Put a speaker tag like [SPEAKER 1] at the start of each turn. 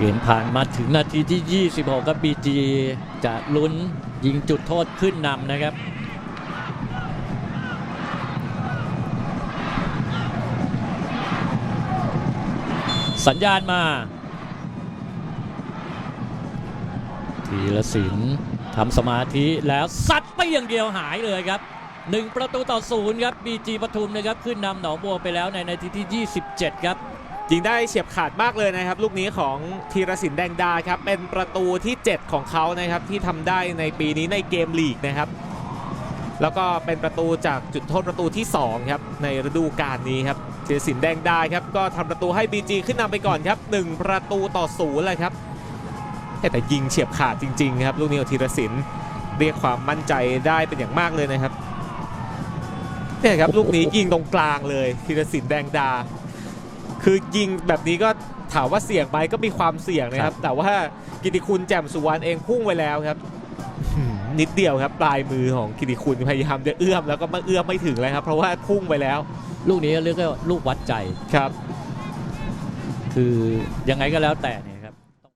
[SPEAKER 1] เปลี่ยนผ่านมาถึงนาทีที่ 26ครับบีจีจะลุ้นยิงจุดโทษขึ้นนำนะครับสัญญาณมาทีละสินทำสมาธิแล้วซัดไปอย่างเดียวหายเลยครับ 1 ประตูต่อศูนย์ครับบีจีปทุมนะครับ ขึ้นนำหนองบัวไปแล้วในนาทีที่ 27 ครับ
[SPEAKER 2] ยิงได้เฉียบขาดมากเลยนะครับ ลูกนี้ของธีรศิลป์แดงดาครับ เป็นประตูที่ 7 ของเขานะครับ ที่ทำได้ในปีนี้ในเกมลีกนะครับ แล้วก็เป็นประตูจากจุดโทษประตูที่ 2 ครับ ในฤดูกาลนี้ครับธีรศิลป์แดงดาครับ ก็ทำประตูให้ BG ขึ้นนำไปก่อนครับ 1 ประตูต่อศูนย์เลยครับแต่ยิงเฉียบขาดจริงๆครับลูกนี้ของธีรศิลป์เรียกความมั่นใจได้เป็นอย่างมากเลยนะครับเนี่ยครับลูกนี้ยิงตรงกลางเลยธีรศิลป์แดงดา คือยิงแบบนี้ก็ถามว่าเสี่ยงไหมก็มีความเสี่ยงนะครับ แต่ว่ากิติคุณแจ่มสุวรรณเองพุ่งไว้แล้วครับหืมนิดเดียวครับปลายมือของกิติคุณพยายามจะเอื้อมแล้วก็มาเอื้อมไม่ถึงเลยครับ เพราะว่าพุ่งไปแล้ว
[SPEAKER 1] ลูกนี้เรียกว่าลูกวัดใจ
[SPEAKER 2] ครับ
[SPEAKER 1] คือยังไงก็แล้วแต่เนี่ย